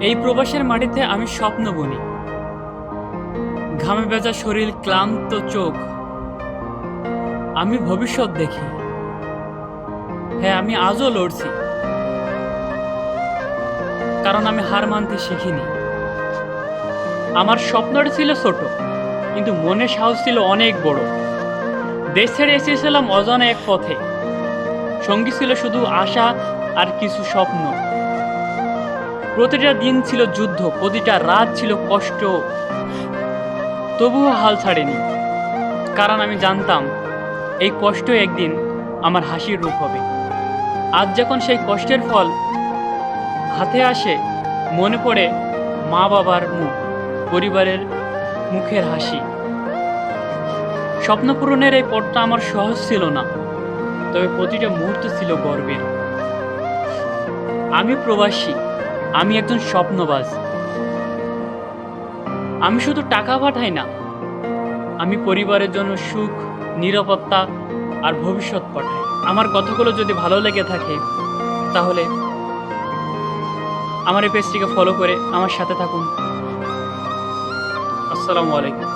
এই প্রবাসের মাটিতে আমি স্বপ্ন বুনি। ঘামে ভেজা শরীর, ক্লান্ত চোখ। আমি ভবিষ্যৎ দেখি। হ্যাঁ আমি আজও লড়ছি। কারণ আমি হার মানতে শিখিনি। আমার স্বপ্নটা ছিল ছোট, কিন্তু মনে সাহস ছিল অনেক বড়। দেশ ছেড়ে এসেছিলাম অজানা এক পথে। সঙ্গী ছিল শুধু আশা আর কিছু স্বপ্ন। প্রতিটা দিন ছিল যুদ্ধ, প্রতিটা রাত ছিল কষ্ট। তবুও হাল ছাড়েনি, কারণ আমি জানতাম এই কষ্ট একদিন আমার হাসির রূপ হবে। আজ যখন সেই কষ্টের ফল হাতে আসে, মনে পড়ে মা বাবার মুখ, পরিবারের মুখের হাসি। স্বপ্ন পূরণের এই পথটা আমার সহজ ছিল না, তবে প্রতিটা মুহূর্ত ছিল গর্বের। আমি প্রবাসী আমি একজন স্বপ্নবাজ। আমি শুধু টাকা পাঠাই না, আমি পরিবারের জন্য সুখ, নিরাপত্তা আর ভবিষ্যৎ পাঠাই। আমার কথাগুলো যদি ভালো লেগে থাকে, তাহলে আমার এই পেজটিকে ফলো করে আমার সাথে থাকুন। আসসালামু আলাইকুম।